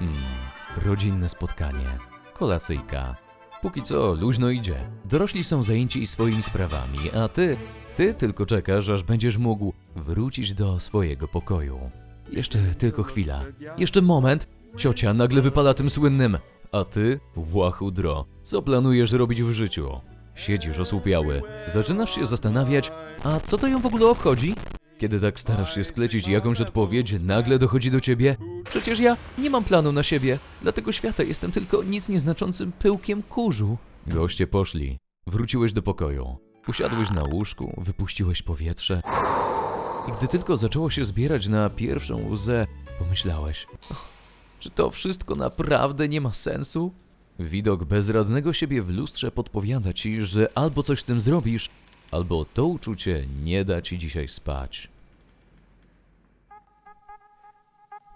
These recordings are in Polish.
Mm, rodzinne spotkanie, kolacyjka. Póki co luźno idzie. Dorośli są zajęci swoimi sprawami, a ty, ty tylko czekasz, aż będziesz mógł wrócić do swojego pokoju. Jeszcze tylko chwila. Jeszcze moment. Ciocia nagle wypala tym słynnym. A ty, włachudro, co planujesz robić w życiu? Siedzisz osłupiały. Zaczynasz się zastanawiać, a co to ją w ogóle obchodzi? Kiedy tak starasz się sklecić jakąś odpowiedź, nagle dochodzi do ciebie. Przecież ja nie mam planu na siebie. Dla tego świata jestem tylko nic nieznaczącym pyłkiem kurzu. Goście poszli. Wróciłeś do pokoju. Usiadłeś na łóżku, wypuściłeś powietrze. I gdy tylko zaczęło się zbierać na pierwszą łzę, pomyślałeś: "Och, Czy to wszystko naprawdę nie ma sensu? Widok bezradnego siebie w lustrze podpowiada ci, że albo coś z tym zrobisz, albo to uczucie nie da ci dzisiaj spać.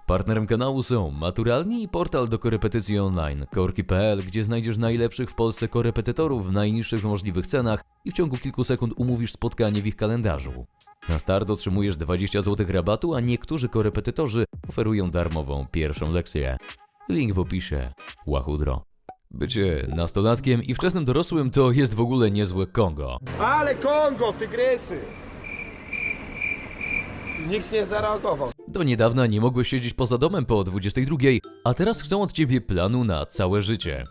Partnerem kanału są Maturalni i portal do korepetycji online korki.pl, gdzie znajdziesz najlepszych w Polsce korepetytorów w najniższych możliwych cenach i w ciągu kilku sekund umówisz spotkanie w ich kalendarzu. Na start otrzymujesz 20 zł rabatu, a niektórzy korepetytorzy oferują darmową pierwszą lekcję. Link w opisie. Łachudro. Bycie nastolatkiem i wczesnym dorosłym to jest w ogóle niezłe Kongo. Ale Kongo, tygrysy! Nikt nie zareagował. Do niedawna nie mogłeś siedzieć poza domem po 22, a teraz chcą od ciebie planu na całe życie.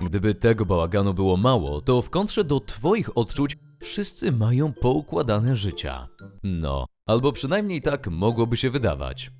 Gdyby tego bałaganu było mało, to w kontrze do twoich odczuć wszyscy mają poukładane życia. No, albo przynajmniej tak mogłoby się wydawać.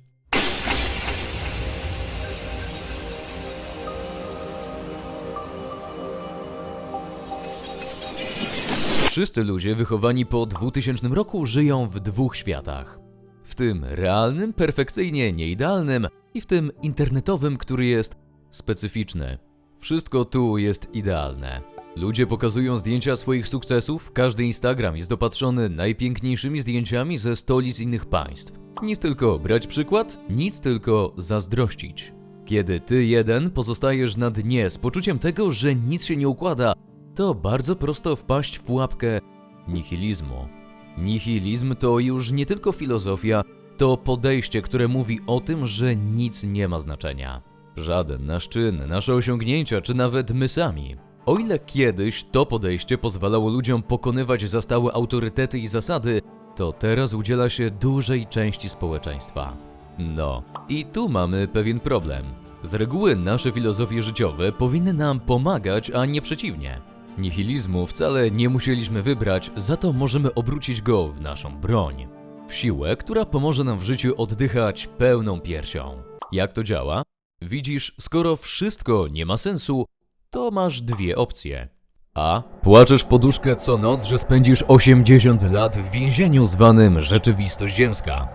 Wszyscy ludzie wychowani po 2000 roku żyją w dwóch światach. W tym realnym, perfekcyjnie nieidealnym i w tym internetowym, który jest specyficzny. Wszystko tu jest idealne. Ludzie pokazują zdjęcia swoich sukcesów, każdy Instagram jest dopatrzony najpiękniejszymi zdjęciami ze stolic innych państw. Nic tylko brać przykład, nic tylko zazdrościć. Kiedy ty jeden pozostajesz na dnie z poczuciem tego, że nic się nie układa, to bardzo prosto wpaść w pułapkę nihilizmu. Nihilizm to już nie tylko filozofia, to podejście, które mówi o tym, że nic nie ma znaczenia. Żaden nasz czyn, nasze osiągnięcia, czy nawet my sami. O ile kiedyś to podejście pozwalało ludziom pokonywać zastałe autorytety i zasady, to teraz udziela się dużej części społeczeństwa. No, i tu mamy pewien problem. Z reguły nasze filozofie życiowe powinny nam pomagać, a nie przeciwnie. Nihilizmu wcale nie musieliśmy wybrać, za to możemy obrócić go w naszą broń. W siłę, która pomoże nam w życiu oddychać pełną piersią. Jak to działa? Widzisz, skoro wszystko nie ma sensu, to masz dwie opcje. A. Płaczesz w poduszkę co noc, że spędzisz 80 lat w więzieniu zwanym rzeczywistość ziemska.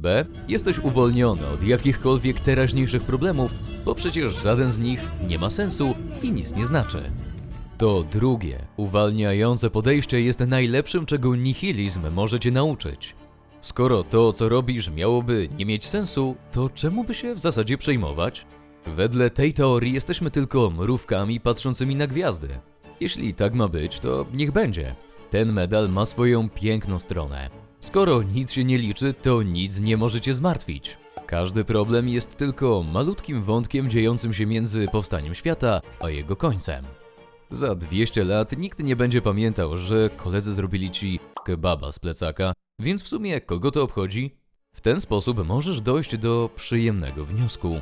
B. Jesteś uwolniony od jakichkolwiek teraźniejszych problemów, bo przecież żaden z nich nie ma sensu i nic nie znaczy. To drugie, uwalniające podejście jest najlepszym, czego nihilizm może cię nauczyć. Skoro to, co robisz, miałoby nie mieć sensu, to czemu by się w zasadzie przejmować? Wedle tej teorii jesteśmy tylko mrówkami patrzącymi na gwiazdy. Jeśli tak ma być, to niech będzie. Ten medal ma swoją piękną stronę. Skoro nic się nie liczy, to nic nie może cię zmartwić. Każdy problem jest tylko malutkim wątkiem dziejącym się między powstaniem świata a jego końcem. Za 200 lat nikt nie będzie pamiętał, że koledzy zrobili ci kebaba z plecaka, więc w sumie kogo to obchodzi? W ten sposób możesz dojść do przyjemnego wniosku.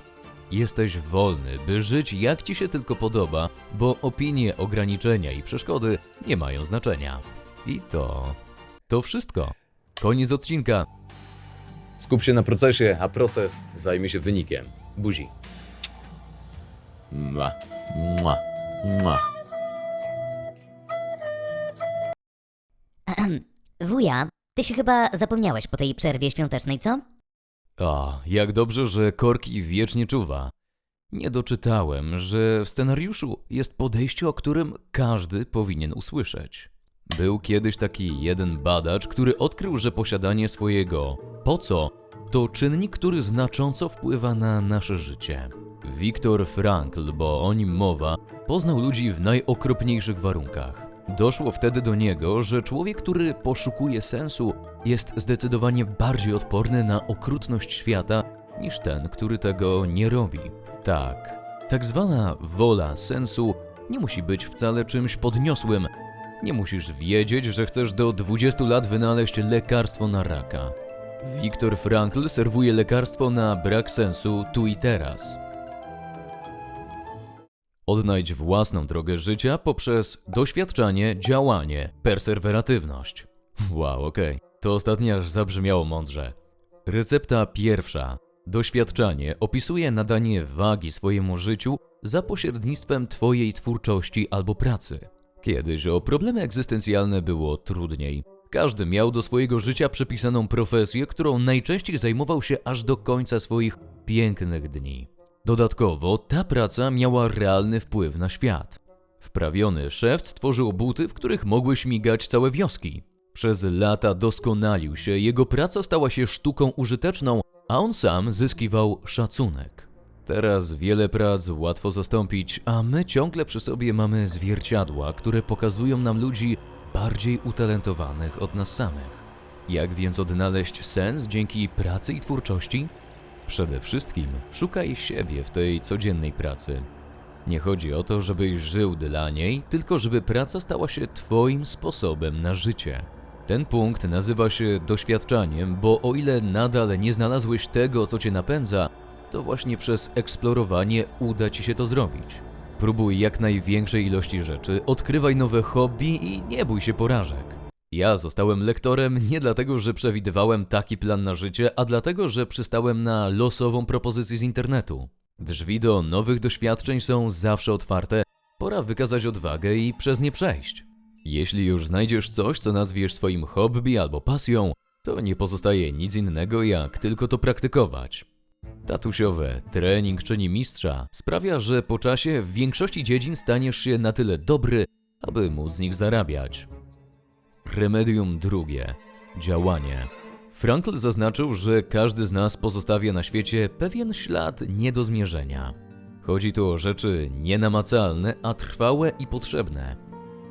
Jesteś wolny, by żyć jak ci się tylko podoba, bo opinie, ograniczenia i przeszkody nie mają znaczenia. I to. to wszystko. Koniec odcinka. Skup się na procesie, a proces zajmie się wynikiem. Buzi. Mua. Mua. Mua. Wuja, ty się chyba zapomniałeś po tej przerwie świątecznej, co? A, jak dobrze, że Korki wiecznie czuwa. Nie doczytałem, że w scenariuszu jest podejście, o którym każdy powinien usłyszeć. Był kiedyś taki jeden badacz, który odkrył, że posiadanie swojego po co to czynnik, który znacząco wpływa na nasze życie. Viktor Frankl, bo o nim mowa, poznał ludzi w najokropniejszych warunkach. Doszło wtedy do niego, że człowiek, który poszukuje sensu, jest zdecydowanie bardziej odporny na okrutność świata niż ten, który tego nie robi. Tak, tak zwana wola sensu nie musi być wcale czymś podniosłym. Nie musisz wiedzieć, że chcesz do 20 lat wynaleźć lekarstwo na raka. Viktor Frankl serwuje lekarstwo na brak sensu tu i teraz. Odnajdź własną drogę życia poprzez doświadczanie, działanie, perseweratywność. Wow, okej. To ostatnie aż zabrzmiało mądrze. Recepta pierwsza. Doświadczanie opisuje nadanie wagi swojemu życiu za pośrednictwem Twojej twórczości albo pracy. Kiedyś o problemy egzystencjalne było trudniej. Każdy miał do swojego życia przypisaną profesję, którą najczęściej zajmował się aż do końca swoich pięknych dni. Dodatkowo ta praca miała realny wpływ na świat. Wprawiony szewc tworzył buty, w których mogły śmigać całe wioski. Przez lata doskonalił się, jego praca stała się sztuką użyteczną, a on sam zyskiwał szacunek. Teraz wiele prac łatwo zastąpić, a my ciągle przy sobie mamy zwierciadła, które pokazują nam ludzi bardziej utalentowanych od nas samych. Jak więc odnaleźć sens dzięki pracy i twórczości? Przede wszystkim szukaj siebie w tej codziennej pracy. Nie chodzi o to, żebyś żył dla niej, tylko żeby praca stała się Twoim sposobem na życie. Ten punkt nazywa się doświadczaniem, bo o ile nadal nie znalazłeś tego, co Cię napędza, to właśnie przez eksplorowanie uda Ci się to zrobić. Próbuj jak największej ilości rzeczy, odkrywaj nowe hobby i nie bój się porażek. Ja zostałem lektorem nie dlatego, że przewidywałem taki plan na życie, a dlatego, że przystałem na losową propozycję z internetu. Drzwi do nowych doświadczeń są zawsze otwarte, pora wykazać odwagę i przez nie przejść. Jeśli już znajdziesz coś, co nazwiesz swoim hobby albo pasją, to nie pozostaje nic innego, jak tylko to praktykować. Tatusiowe trening czyni mistrza sprawia, że po czasie w większości dziedzin staniesz się na tyle dobry, aby móc z nich zarabiać. Remedium drugie działanie. Frankl zaznaczył, że każdy z nas pozostawia na świecie pewien ślad nie do zmierzenia. Chodzi tu o rzeczy nienamacalne, a trwałe i potrzebne.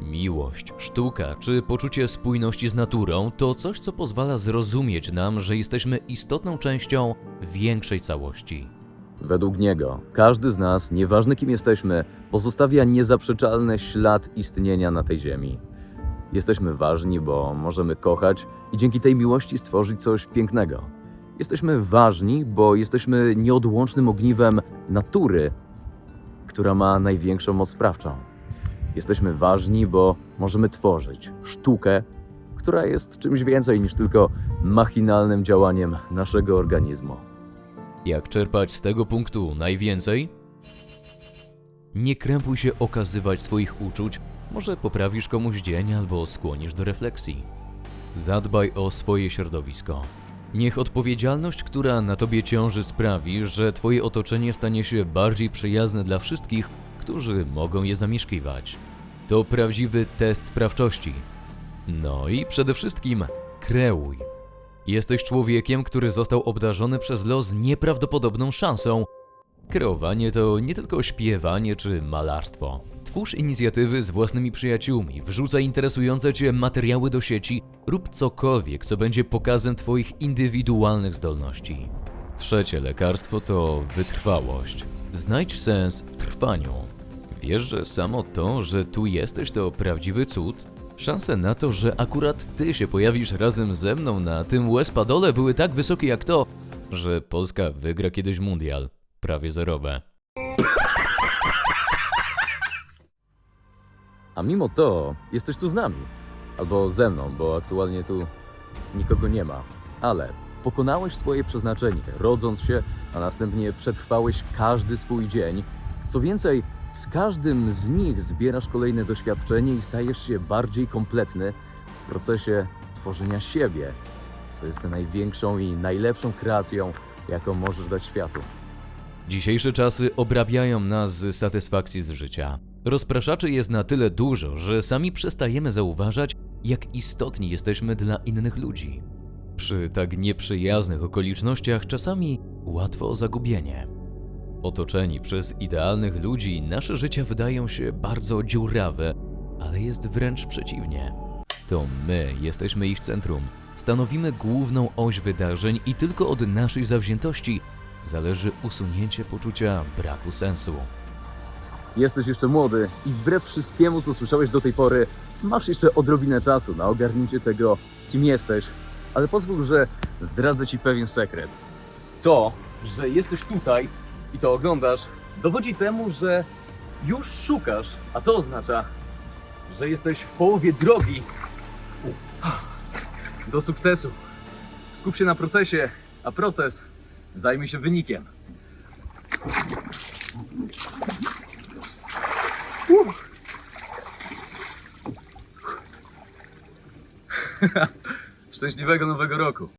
Miłość, sztuka czy poczucie spójności z naturą to coś, co pozwala zrozumieć nam, że jesteśmy istotną częścią większej całości. Według niego, każdy z nas, nieważne kim jesteśmy, pozostawia niezaprzeczalny ślad istnienia na tej ziemi. Jesteśmy ważni, bo możemy kochać i dzięki tej miłości stworzyć coś pięknego. Jesteśmy ważni, bo jesteśmy nieodłącznym ogniwem natury, która ma największą moc sprawczą. Jesteśmy ważni, bo możemy tworzyć sztukę, która jest czymś więcej niż tylko machinalnym działaniem naszego organizmu. Jak czerpać z tego punktu najwięcej? Nie krępuj się okazywać swoich uczuć, może poprawisz komuś dzień albo skłonisz do refleksji. Zadbaj o swoje środowisko. Niech odpowiedzialność, która na tobie ciąży, sprawi, że twoje otoczenie stanie się bardziej przyjazne dla wszystkich, którzy mogą je zamieszkiwać. To prawdziwy test sprawczości. No i przede wszystkim kreuj. Jesteś człowiekiem, który został obdarzony przez los nieprawdopodobną szansą. Kreowanie to nie tylko śpiewanie czy malarstwo. Twórz inicjatywy z własnymi przyjaciółmi, wrzucaj interesujące Cię materiały do sieci, rób cokolwiek, co będzie pokazem Twoich indywidualnych zdolności. Trzecie lekarstwo to wytrwałość. Znajdź sens w trwaniu. Wiesz, że samo to, że tu jesteś, to prawdziwy cud? Szanse na to, że akurat ty się pojawisz razem ze mną na tym łez-padole były tak wysokie jak to, że Polska wygra kiedyś mundial. Prawie zerowe. A mimo to jesteś tu z nami. Albo ze mną, bo aktualnie tu nikogo nie ma. Ale pokonałeś swoje przeznaczenie, rodząc się, a następnie przetrwałeś każdy swój dzień. Co więcej, z każdym z nich zbierasz kolejne doświadczenie i stajesz się bardziej kompletny w procesie tworzenia siebie, co jest największą i najlepszą kreacją, jaką możesz dać światu. Dzisiejsze czasy obrabiają nas z satysfakcji z życia. Rozpraszaczy jest na tyle dużo, że sami przestajemy zauważać, jak istotni jesteśmy dla innych ludzi. Przy tak nieprzyjaznych okolicznościach czasami łatwo o zagubienie. Otoczeni przez idealnych ludzi, nasze życia wydają się bardzo dziurawe, ale jest wręcz przeciwnie. To my jesteśmy ich centrum, stanowimy główną oś wydarzeń i tylko od naszej zawziętości zależy usunięcie poczucia braku sensu. Jesteś jeszcze młody i wbrew wszystkiemu, co słyszałeś do tej pory, masz jeszcze odrobinę czasu na ogarnięcie tego, kim jesteś. Ale pozwól, że zdradzę ci pewien sekret. To, że jesteś tutaj i to oglądasz, dowodzi temu, że już szukasz, a to oznacza, że jesteś w połowie drogi do sukcesu. Skup się na procesie, a proces zajmie się wynikiem. Szczęśliwego nowego roku.